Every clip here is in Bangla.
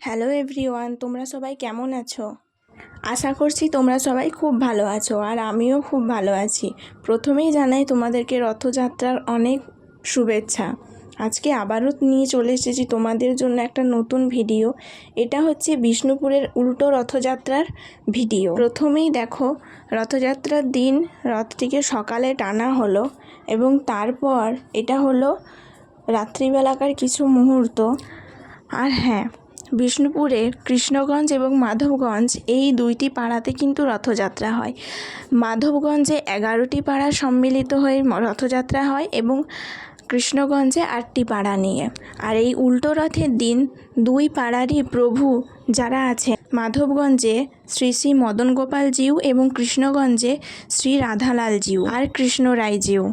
হ্যালো এভরিওয়ান, তোমরা সবাই কেমন আছো? আশা করছি তোমরা সবাই খুব ভালো আছো আর আমিও খুব ভালো আছি। প্রথমেই জানাই তোমাদেরকে রথযাত্রার অনেক শুভেচ্ছা। আজকে আবারও নিয়ে চলে এসেছি তোমাদের জন্য একটা নতুন ভিডিও। এটা হচ্ছে বিষ্ণুপুরের উল্টো রথযাত্রার ভিডিও। প্রথমেই দেখো, রথযাত্রার দিন রথটিকে সকালে টানা হলো এবং তারপর এটা হলো রাত্রিবেলাকার কিছু মুহূর্ত। আর হ্যাঁ বিষ্ণুপুরে কৃষ্ণগঞ্জ এবং মাধবগঞ্জ, এই দুইটি পাড়াতে কিন্তু রথযাত্রা হয়। মাধবগঞ্জে এগারোটি পাড়া সম্মিলিত হয়ে রথযাত্রা হয় এবং কৃষ্ণগঞ্জে আটটি পাড়া নিয়ে। আর এই উল্টো রথের দিন দুই পাড়ারই প্রভু যারা আছে মাধবগঞ্জে শ্রী শ্রী মদন গোপাল জিউ এবং কৃষ্ণগঞ্জে শ্রী রাধালাল জিউ আর কৃষ্ণ রায় জিউ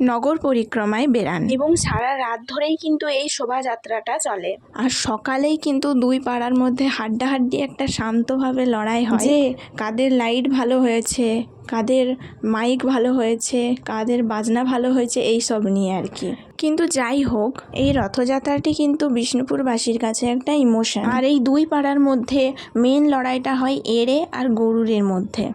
নগর পরিক্রমায় বেরান এবং সারা রাত ধরেই কিন্তু এই শোভাযাত্রাটা চলে। আর সকালেই কিন্তু দুই পাড়ার মধ্যে হাড্ডাহাড্ডি একটা শান্তভাবে লড়াই হয়। যে কাদের লাইট ভালো হয়েছে কাদের মাইক ভালো হয়েছে কাদের বাজনা ভালো হয়েছে এই সব নিয়ে আর কি। কিন্তু যাই হোক এই রথযাত্রাটি কিন্তু বিষ্ণুপুরবাসীর কাছে একটা ইমোশন। আর এই দুই পাড়ার মধ্যে মেন লড়াইটা হয় এড়ে আর গরুরের মধ্যে।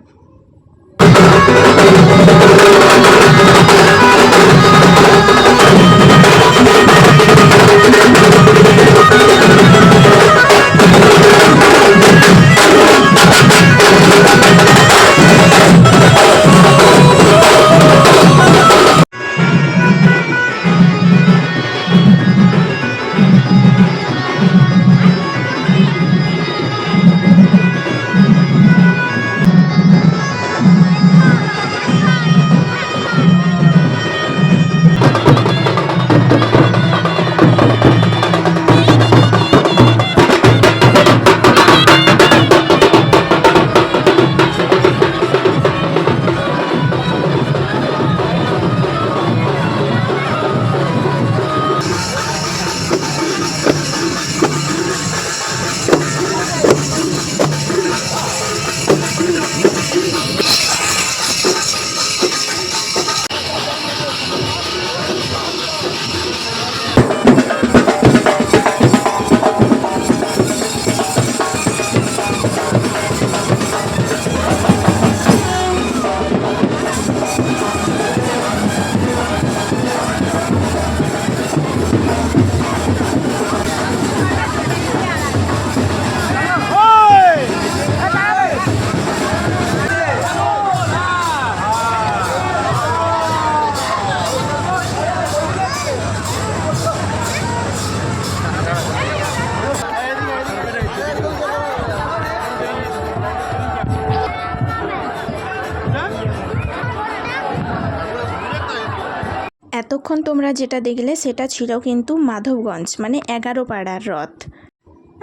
এতক্ষণ তোমরা যেটা দেখলে সেটা ছিল কিন্তু মাধবগঞ্জ মানে এগারো পাড়ার রথ।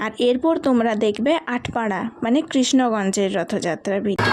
আর এরপর তোমরা দেখবে আটপাড়া মানে কৃষ্ণগঞ্জের রথযাত্রা ভিডিও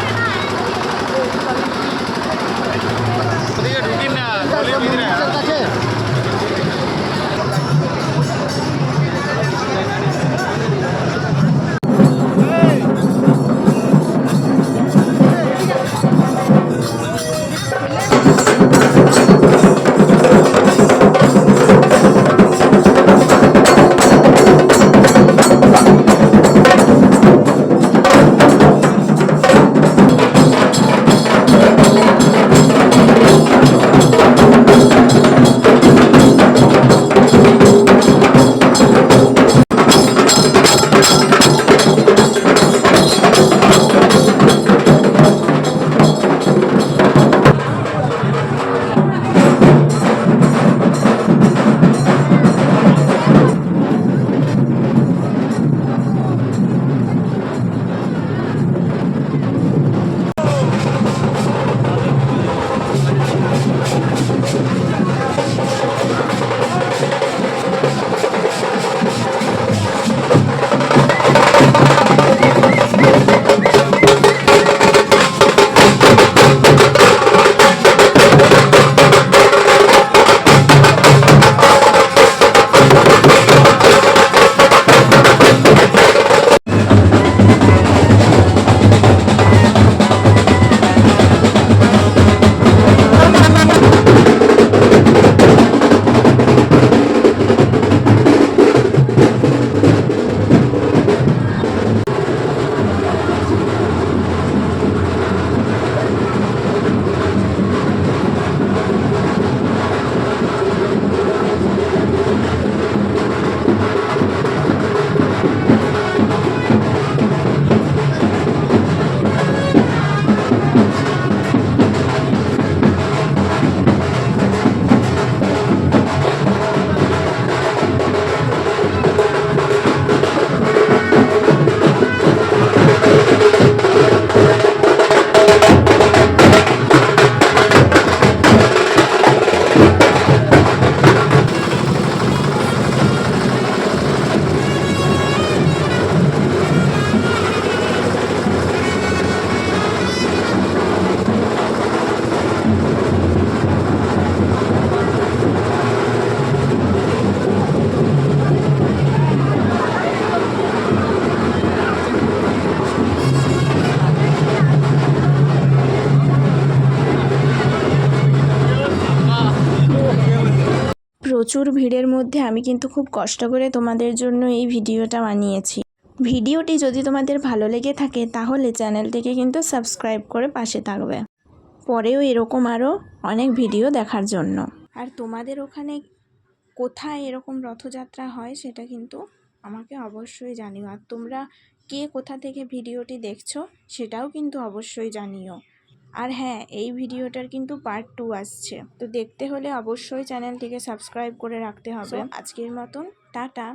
প্রচুর ভিড়ের মধ্যে আমি কিন্তু খুব কষ্ট করে তোমাদের জন্য এই ভিডিওটা বানিয়েছি। ভিডিওটি যদি তোমাদের ভালো লেগে থাকে, তাহলে চ্যানেলটিকে কিন্তু সাবস্ক্রাইব করে পাশে থাকবে। পরেও এরকম আরও অনেক ভিডিও দেখার জন্য। আর তোমাদের ওখানে কোথায় এরকম রথযাত্রা হয়, সেটা কিন্তু আমাকে অবশ্যই জানিও। আর তোমরা কে কোথা থেকে ভিডিওটি দেখছ, সেটাও কিন্তু অবশ্যই জানিও। আর হ্যাঁ এই ভিডিওটার কিন্তু পার্ট টু আসছে। তো দেখতে হলে অবশ্যই চ্যানেলটিকে সাবস্ক্রাইব করে রাখতে হবে। আজকের মতন টাটা।